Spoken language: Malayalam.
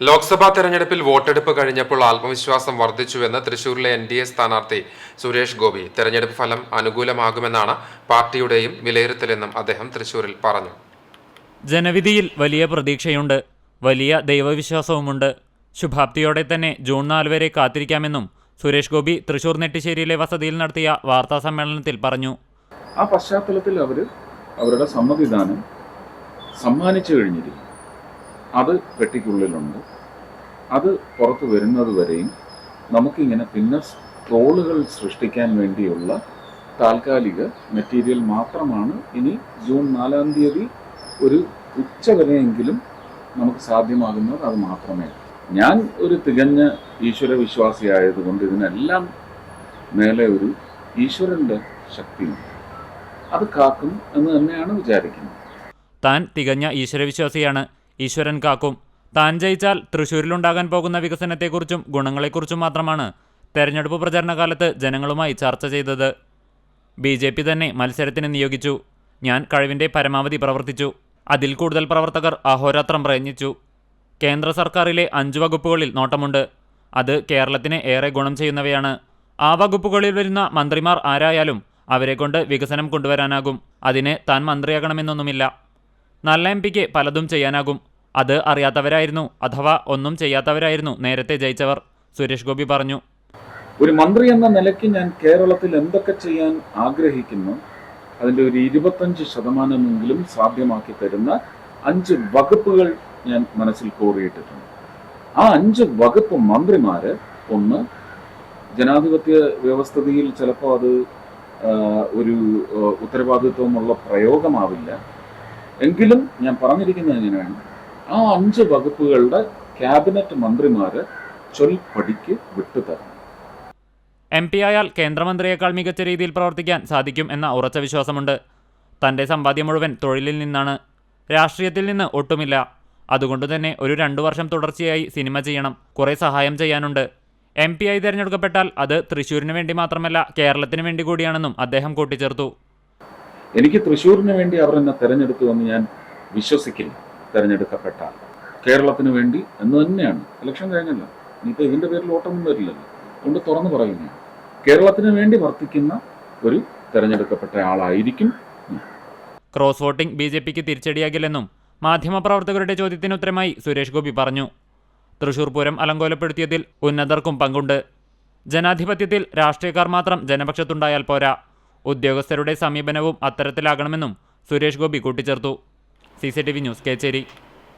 ലോക്സഭാ തെരഞ്ഞെടുപ്പിൽ വോട്ടെടുപ്പ് കഴിഞ്ഞപ്പോൾ ആത്മവിശ്വാസം വർദ്ധിച്ചുവെന്ന് തൃശൂരിലെ എൻ ഡി എ സ്ഥാനാർത്ഥി സുരേഷ് ഗോപി. തെരഞ്ഞെടുപ്പ് ഫലം അനുകൂലമാകുമെന്നാണ് പാർട്ടിയുടെയും വിലയിരുത്തലെന്നും അദ്ദേഹം തൃശൂരിൽ പറഞ്ഞു. ജനവിധിയിൽ വലിയ പ്രതീക്ഷയുണ്ട്. വലിയ ദൈവവിശ്വാസവുമുണ്ട്. ശുഭാപ്തിയോടെ തന്നെ ജൂൺ നാല് വരെ കാത്തിരിക്കാമെന്നും സുരേഷ് ഗോപി തൃശൂർ നെട്ടിശ്ശേരിയിലെ വസതിയിൽ നടത്തിയ വാർത്താ സമ്മേളനത്തിൽ പറഞ്ഞു. ആ പശ്ചാത്തലത്തിൽ അവർ അവരുടെ സമ്മതിദാനം സമ്മാനിച്ചു കഴിഞ്ഞിരിക്കും അത് പെട്ടിക്കുള്ളിലുണ്ട്. അത് പുറത്ത് വരുന്നത് വരെയും നമുക്കിങ്ങനെ പിന്നെ ട്രോളുകൾ സൃഷ്ടിക്കാൻ വേണ്ടിയുള്ള താൽക്കാലിക മെറ്റീരിയൽ മാത്രമാണ് ഇനി ജൂൺ നാലാം തീയതി ഒരു ഉച്ച വരെയെങ്കിലും നമുക്ക് സാധ്യമാകുന്നത് അത് മാത്രമേ. ഞാൻ ഒരു തികഞ്ഞ ഈശ്വര വിശ്വാസിയായതുകൊണ്ട് ഇതിനെല്ലാം മേലെ ഒരു ഈശ്വരന്റെ ശക്തിയുണ്ട് അത് കാക്കും എന്ന് തന്നെയാണ് വിചാരിക്കുന്നത്. താൻ തികഞ്ഞ ഈശ്വരവിശ്വാസിയാണ്. ഈശ്വരൻ കാക്കും. താൻ ജയിച്ചാൽ തൃശൂരിലുണ്ടാകാൻ പോകുന്ന വികസനത്തെക്കുറിച്ചും ഗുണങ്ങളെക്കുറിച്ചും മാത്രമാണ് തെരഞ്ഞെടുപ്പ് പ്രചരണ കാലത്ത് ജനങ്ങളുമായി ചർച്ച ചെയ്തത്. ബി ജെ പി തന്നെ മത്സരത്തിന് നിയോഗിച്ചു. ഞാൻ കഴിവിന്റെ പരമാവധി പ്രവർത്തിച്ചു. അതിൽ കൂടുതൽ പ്രവർത്തകർ അഹോരാത്രം പ്രയത്നിച്ചു. കേന്ദ്ര സർക്കാരിലെ അഞ്ച് വകുപ്പുകളിൽ നോട്ടമുണ്ട്. അത് കേരളത്തിന് ഏറെ ഗുണം ചെയ്യുന്നവയാണ്. ആ വകുപ്പുകളിൽ വരുന്ന മന്ത്രിമാർ ആരായാലും അവരെക്കൊണ്ട് വികസനം കൊണ്ടുവരാനാകും. അതിന് താൻ മന്ത്രിയാകണമെന്നൊന്നുമില്ല. നല്ല എം പിക്ക് പലതും ചെയ്യാനാകും. അത് അറിയാത്തവരായിരുന്നു അഥവാ ഒന്നും ചെയ്യാത്തവരായിരുന്നു നേരത്തെ ജയിച്ചവർ സുരേഷ് ഗോപി പറഞ്ഞു. ഒരു മന്ത്രി എന്ന നിലയ്ക്ക് ഞാൻ കേരളത്തിൽ എന്തൊക്കെ ചെയ്യാൻ ആഗ്രഹിക്കുന്നു അതിന്റെ ഒരു ഇരുപത്തഞ്ച് ശതമാനമെങ്കിലും സാധ്യമാക്കി തരുന്ന അഞ്ച് വകുപ്പുകൾ ഞാൻ മനസ്സിൽ കോറിയിട്ടിട്ടുണ്ട്. ആ അഞ്ച് വകുപ്പ് മന്ത്രിമാര് ഒന്ന് ജനാധിപത്യ വ്യവസ്ഥിതിയിൽ ചിലപ്പോൾ അത് ഒരു ഉത്തരവാദിത്വമുള്ള പ്രയോഗമാവില്ല. എങ്കിലും ഞാൻ പറഞ്ഞിരിക്കുന്നത് എങ്ങനെയാണ് ആ അഞ്ച് വകുപ്പുകളുടെ ക്യാബിനറ്റ് മന്ത്രിമാര് ചൊൽപ്പടിക്ക് വിട്ടുതരണം എം പി ആയാൽ കേന്ദ്രമന്ത്രിയേക്കാൾ മികച്ച രീതിയിൽ പ്രവർത്തിക്കാൻ സാധിക്കും എന്ന ഉറച്ച വിശ്വാസമുണ്ട്. തന്റെ സമ്പാദ്യം മുഴുവൻ തൊഴിലിൽ നിന്നാണ്. രാഷ്ട്രീയത്തിൽ നിന്ന് ഒട്ടുമില്ല. അതുകൊണ്ട് തന്നെ ഒരു രണ്ടു വർഷം തുടർച്ചയായി സിനിമ ചെയ്യണം കുറേ സഹായം ചെയ്യാനുണ്ട്. എം പി ആയി തിരഞ്ഞെടുക്കപ്പെട്ടാൽ അത് തൃശ്ശൂരിന് വേണ്ടി മാത്രമല്ല കേരളത്തിന് വേണ്ടി കൂടിയാണെന്നും അദ്ദേഹം കൂട്ടിച്ചേർത്തു. എനിക്ക് തൃശ്ശൂരിന് വേണ്ടി അവർ എന്നെ തെരഞ്ഞെടുത്തു എന്ന് ഞാൻ വിശ്വസിക്കില്ല. തെരഞ്ഞെടുക്കപ്പെട്ട കേരളത്തിന് വേണ്ടി എന്ന് തന്നെയാണ്. ഇലക്ഷൻ കഴിഞ്ഞല്ലോ. ഇനിയിപ്പോൾ ഇതിന്റെ പേരിൽ വോട്ടൊന്നും വരില്ലല്ലോ. അതുകൊണ്ട് തുറന്നു പറയുന്നു കേരളത്തിന് വേണ്ടി വർത്തിക്കുന്ന ഒരു തെരഞ്ഞെടുക്കപ്പെട്ട ആളായിരിക്കും. ക്രോസ് വോട്ടിംഗ് ബി ജെ പിക്ക് തിരിച്ചടിയാകില്ലെന്നും മാധ്യമപ്രവർത്തകരുടെ ചോദ്യത്തിന് ഉത്തരമായി സുരേഷ് ഗോപി പറഞ്ഞു. തൃശൂർ പൂരം അലങ്കോലപ്പെടുത്തിയതിൽ ഉന്നതർക്കും പങ്കുണ്ട്. ജനാധിപത്യത്തിൽ രാഷ്ട്രീയക്കാർ മാത്രം ജനപക്ഷത്തുണ്ടായാൽ പോരാ. ഉദ്യോഗസ്ഥരുടെ സമീപനവും അത്തരത്തിലാകണമെന്നും സുരേഷ് ഗോപി കൂട്ടിച്ചേർത്തു. C news Kechery.